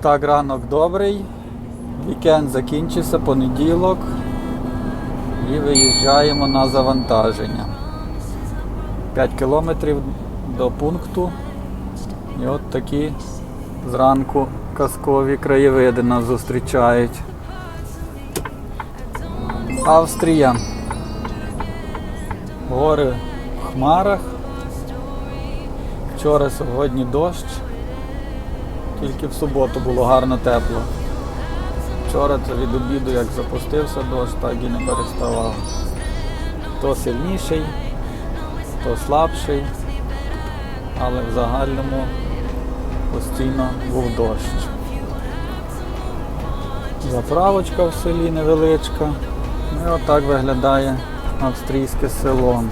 так, ранок добрий. Вікенд закінчився, понеділок. І виїжджаємо на завантаження. 5 кілометрів до пункту. І от такі зранку казкові краєвиди нас зустрічають. Австрія. Гори в хмарах. Вчора сьогодні дощ. Тільки в суботу було гарно тепло. Вчора це від обіду, як запустився дощ, так і не переставав. То сильніший, то слабший, але в загальному постійно був дощ. Заправочка в селі невеличка. Ну і отак виглядає австрійське село.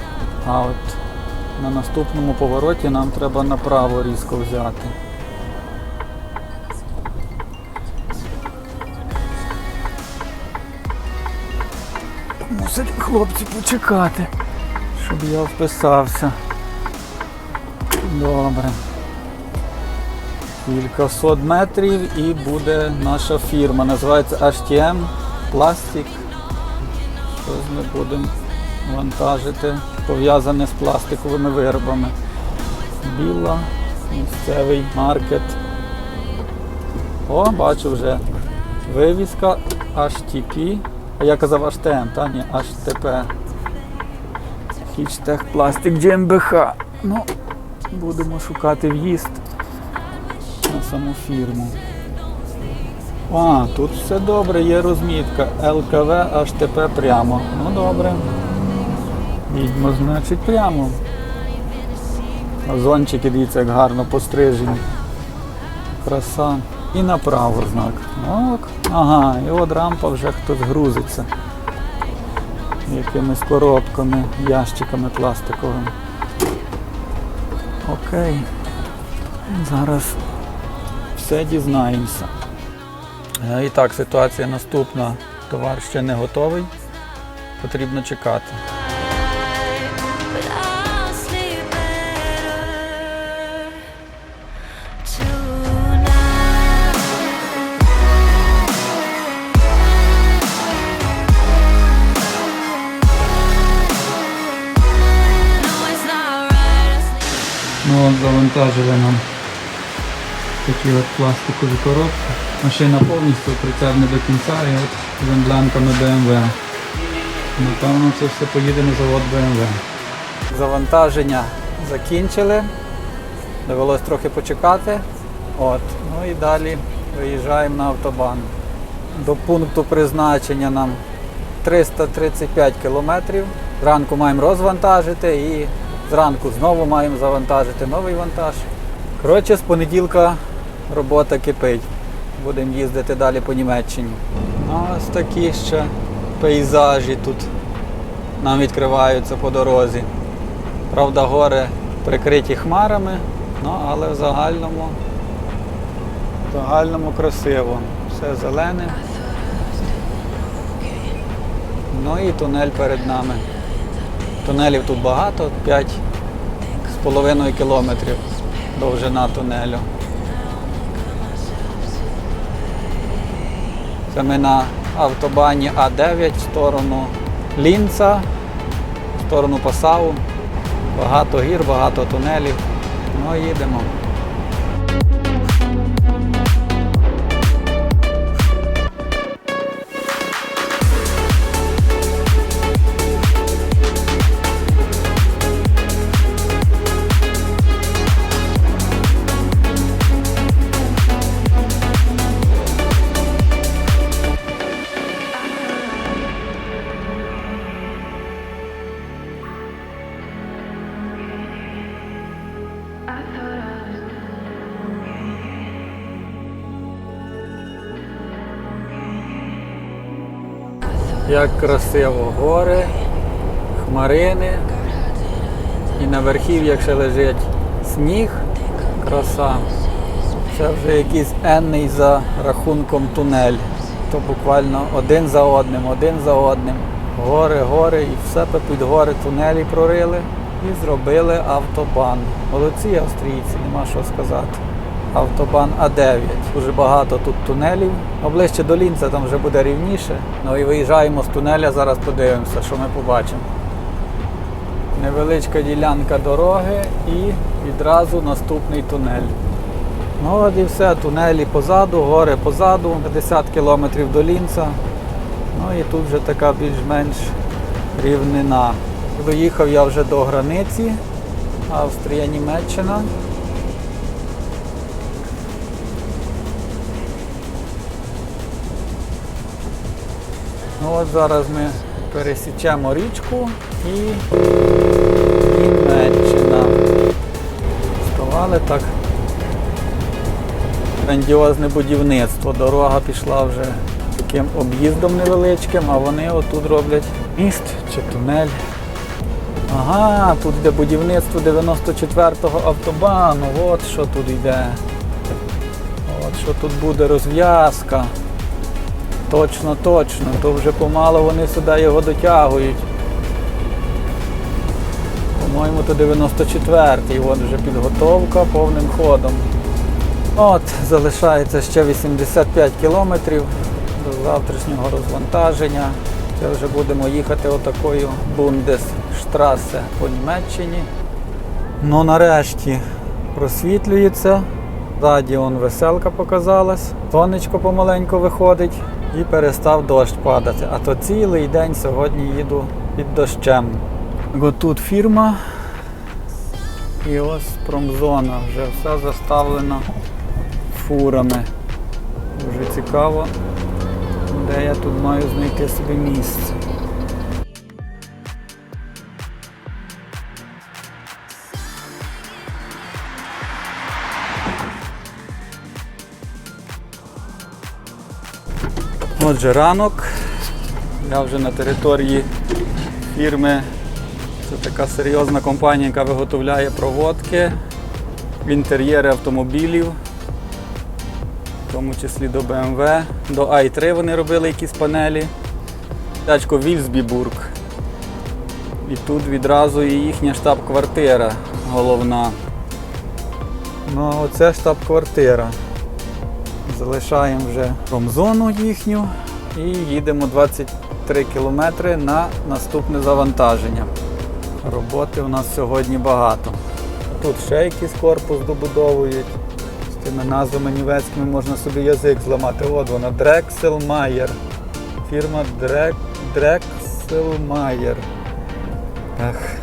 А от на наступному повороті нам треба направо різко взяти. Мусять хлопці почекати, щоб я вписався. Добре. Кількасот метрів і буде наша фірма. Називається HTM Пластик. Щось ми будемо вантажити, пов'язане з пластиковими виробами. Біла, місцевий маркет. О, бачу вже. Вивіска HTP. А я казав HTM, та ні, HTP. Хічтех Пластик GmbH. Ну, будемо шукати в'їзд на саму фірму. А, тут все добре, є розмітка. ЛКВ HTP прямо. Ну добре. Їдьмо, значить, прямо. Озончики, дивіться, як гарно пострижені. Краса. І направо знак. Ок. Ага, і от рампа вже хтось грузиться. Якимись коробками, ящиками пластиковими. Окей. Зараз все дізнаємося. Е, І так, ситуація наступна. Товар ще не готовий. Потрібно чекати. Ну завантажили нам такі от пластикові коробки. Машина повністю прицепна до кінця і от з емблемками BMW. Напевно, це все поїде на завод BMW. Завантаження закінчили. Довелось трохи почекати. От. Ну і далі виїжджаємо на автобан. До пункту призначення нам 335 кілометрів. Зранку маємо розвантажити і зранку знову маємо завантажити новий вантаж. Коротше, з понеділка робота кипить. Будемо їздити далі по Німеччині. Ось такі ще пейзажі тут нам відкриваються по дорозі. Правда, гори прикриті хмарами, ну, але в загальному, в загальному красиво. Все зелене. Ну і тунель перед нами. Тунелів тут багато, 5,5 кілометрів довжина тунелю. Це ми на автобані А9 в сторону Лінца, в сторону Пасау. Багато гір, багато тунелів. Ну їдемо. Як красиво гори, хмарини. І на верхів'ях ще лежить сніг, краса. Це вже якийсь енний за рахунком тунель. То буквально один за одним, один за одним. Гори, гори і все під гори тунелі прорили і зробили автобан. Молодці австрійці, нема що сказати. Автобан А9. Дуже багато тут тунелів. А ближче до Лінця там вже буде рівніше. Ну і виїжджаємо з тунеля, зараз подивимося, що ми побачимо. Невеличка ділянка дороги і відразу наступний тунель. Ну от і все, тунелі позаду, гори позаду, 50 кілометрів до Лінца. Ну і тут вже така більш-менш рівнина. Доїхав я вже до границі Австрія, Ну от зараз ми пересічемо річку і Німеччина. Ставали так. Грандіозне будівництво. Дорога пішла вже таким об'їздом невеличким, а вони отут роблять міст чи тунель. Ага, тут йде будівництво 94-го автобану. От що тут йде. От що тут буде розв'язка. Точно, точно. То вже помало вони сюди його дотягують. По-моєму, то 94-й. От вже підготовка повним ходом. От, залишається ще 85 кілометрів до завтрашнього розвантаження. Це вже будемо їхати отакою Бундесштрасе по Німеччині. Ну нарешті просвітлюється. Ззаді он веселка показалась, сонечко помаленьку виходить і перестав дощ падати. А то цілий день сьогодні їду під дощем. Бо тут фірма. І ось промзона, вже все заставлено фурами. Дуже цікаво, де я тут маю знайти собі місце. Отже, ранок. Я вже на території фірми. Це така серйозна компанія, яка виготовляє проводки в інтер'єри автомобілів, в тому числі до BMW. До i3 вони робили якісь панелі. Тачко Вільсбібург. І тут відразу і їхня штаб-квартира головна. Ну, а оце штаб-квартира. Залишаємо вже промзону їхню і їдемо 23 кілометри на наступне завантаження. Роботи у нас сьогодні багато. Тут ще якийсь корпус добудовують. З тими назвами німецькими можна собі язик зламати. От вона Drexelmeier. Фірма Дрек... Ех.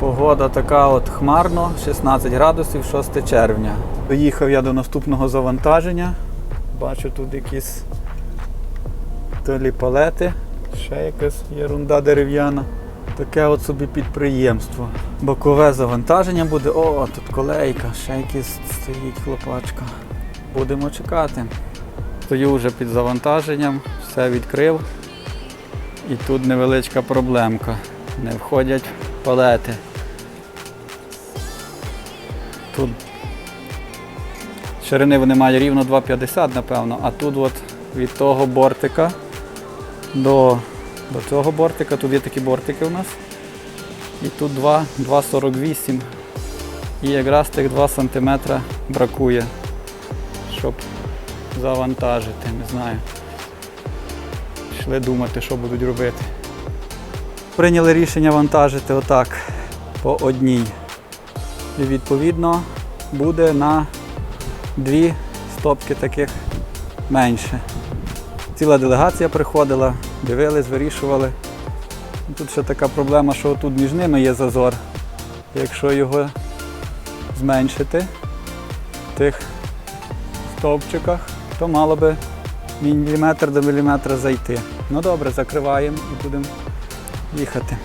Погода така от хмарно, 16 градусів, 6 червня. Доїхав я до наступного завантаження. Бачу тут якісь то лі палети, ще якась єрунда дерев'яна. Таке от собі підприємство. Бокове завантаження буде. О, тут колейка, ще якийсь стоїть хлопачка. Будемо чекати. Стою вже під завантаженням, все відкрив. І тут невеличка проблемка. Не входять палети. Тут ширини вони мають рівно 2,50, напевно, а тут от від того бортика до, до цього бортика, тут є такі бортики у нас. І тут 2, 2,48. І якраз тих 2 см бракує, щоб завантажити, не знаю. Пішли думати, що будуть робити. Прийняли рішення вантажити отак по одній. І відповідно буде на дві стопки таких менше. Ціла делегація приходила, дивились, вирішували. Тут ще така проблема, що тут між ними є зазор. Якщо його зменшити в тих стовпчиках, то мало би міліметр до міліметра зайти. Ну добре, закриваємо і будемо їхати.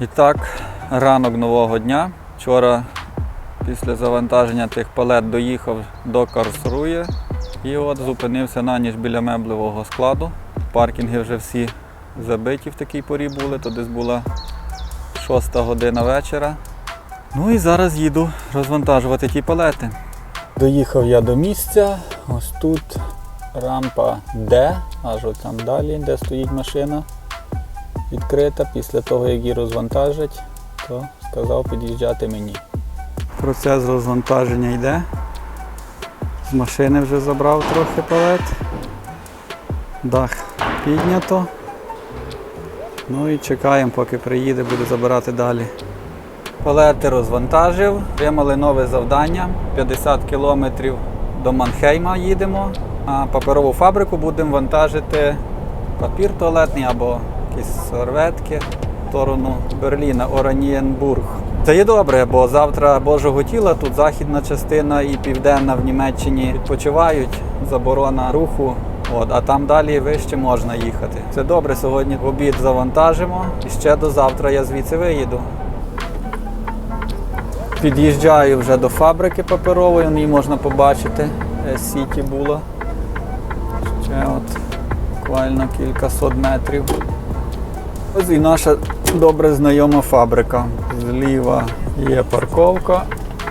І так, ранок нового дня. Вчора після завантаження тих палет доїхав до Карсрує і от зупинився на ніч біля меблевого складу. Паркінги вже всі забиті в такій порі були, то десь була 6 година вечора. Ну і зараз їду розвантажувати ті палети. Доїхав я до місця. Ось тут рампа Д, аж от там далі, де стоїть машина відкрита. Після того, як її розвантажать, то сказав під'їжджати мені. Процес розвантаження йде. З машини вже забрав трохи палет. Дах піднято. Ну і чекаємо, поки приїде, буде забирати далі. Палети розвантажив, отримали нове завдання. 50 кілометрів до Манхейма їдемо, а паперову фабрику будемо вантажити папір туалетний або якісь серветки в сторону Берліна, Оранієнбург. Це є добре, бо завтра Божого тіла тут західна частина і південна в Німеччині відпочивають, заборона руху. От, а там далі вище можна їхати. Це добре, сьогодні в обід завантажимо і ще до завтра я звідси виїду. Під'їжджаю вже до фабрики паперової, її можна побачити. Сіті було. Ще от буквально кількасот метрів. Ось і наша добре знайома фабрика. Зліва є парковка.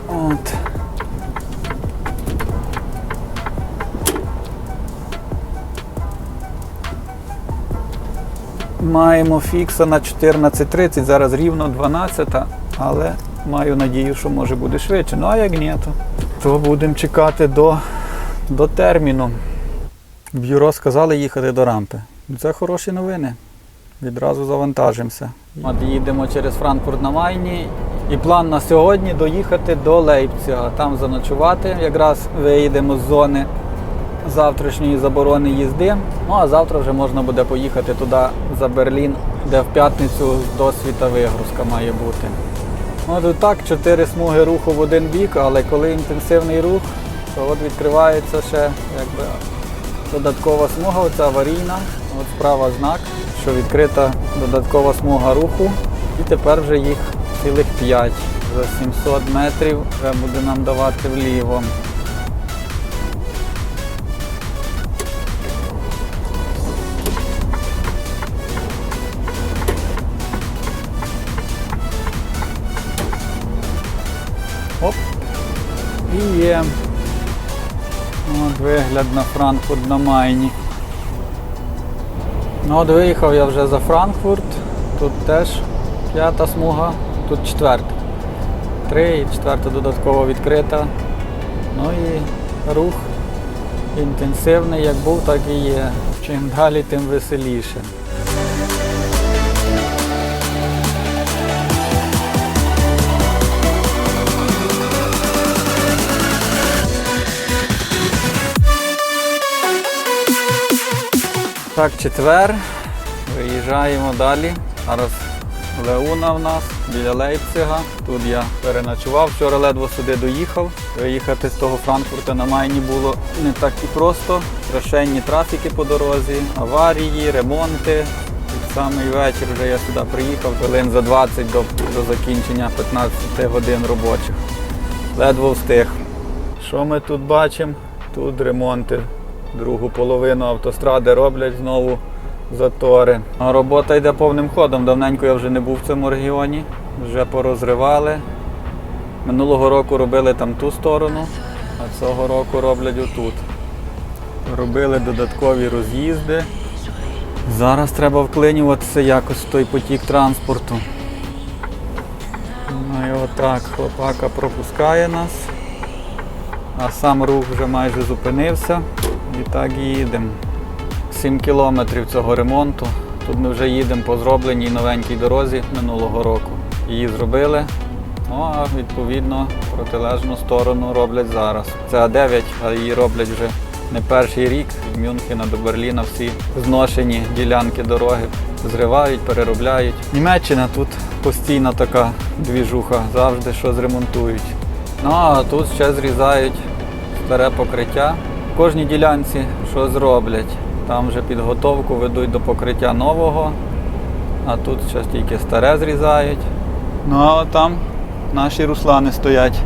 От. Маємо фікса на 14.30, зараз рівно 12, але маю надію, що може буде швидше. Ну а як ні, то, то будемо чекати до, до терміну. Бюро сказали їхати до рампи. Це хороші новини. Відразу завантажимося. От їдемо через Франкфурт на Майні. І план на сьогодні доїхати до Лейпціга, там заночувати. Якраз виїдемо з зони завтрашньої заборони їзди. Ну а завтра вже можна буде поїхати туди за Берлін, де в п'ятницю досвіта вигрузка має бути. От і так, чотири смуги руху в один бік, але коли інтенсивний рух, то от відкривається ще якби додаткова смуга, оця аварійна. От справа знак, що відкрита додаткова смуга руху. І тепер вже їх цілих 5. За 700 метрів вже буде нам давати вліво. Оп. І є. От вигляд на Франкфурт на Майні. Ну от виїхав я вже за Франкфурт. Тут теж п'ята смуга, тут четверта. Три і четверта додатково відкрита. Ну і рух інтенсивний, як був, так і є. Чим далі, тим веселіше. Так, четвер. Виїжджаємо далі. Зараз Леуна в нас біля Лейпцига. Тут я переночував. Вчора ледве сюди доїхав. Виїхати з того Франкфурта на Майні було не так і просто. Страшенні трафіки по дорозі, аварії, ремонти. Під самий вечір вже я сюди приїхав, хвилин за 20 до, до закінчення 15 годин робочих. Ледве встиг. Що ми тут бачимо? Тут ремонти. Другу половину автостради роблять знову затори. А робота йде повним ходом. Давненько я вже не був в цьому регіоні, вже порозривали. Минулого року робили там ту сторону, а цього року роблять отут. Робили додаткові роз'їзди. Зараз треба вклинюватися якось в той потік транспорту. Ну і отак хлопака пропускає нас, а сам рух вже майже зупинився. І так і їдемо. 7 кілометрів цього ремонту. Тут ми вже їдемо по зробленій новенькій дорозі минулого року. Її зробили. Ну а відповідно протилежну сторону роблять зараз. Це А9, а її роблять вже не перший рік. З Мюнхена до Берліна всі зношені ділянки дороги зривають, переробляють. Німеччина тут постійна така двіжуха, завжди щось ремонтують. Ну а тут ще зрізають старе покриття. Кожній ділянці що зроблять. Там вже підготовку ведуть до покриття нового. А тут ще тільки старе зрізають. Ну а там наші руслани стоять.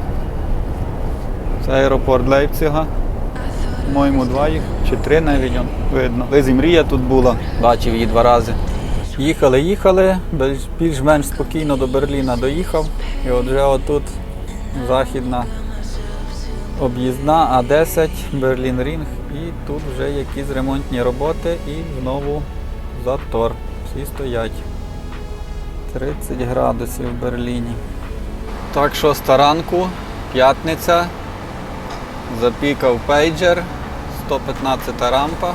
Це аеропорт Лейпцига. По-моєму, два їх чи три навіть видно. Лизі мрія тут була, бачив її два рази. Їхали, їхали, більш- більш-менш спокійно до Берліна доїхав. І от вже отут західна об'їзна А10, Берлін Рінг. І тут вже якісь ремонтні роботи і знову затор. Всі стоять. 30 градусів в Берліні. Так, шоста ранку, п'ятниця. Запікав пейджер, 115 рампа.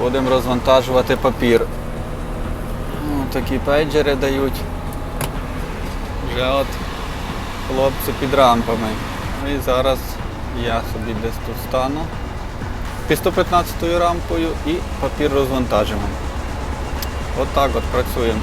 Будемо розвантажувати папір. О, такі пейджери дають. Вже от хлопці під рампами. Ну І зараз я собі десь тут стану під 115 рампою і папір розвантажимо. От от працюємо.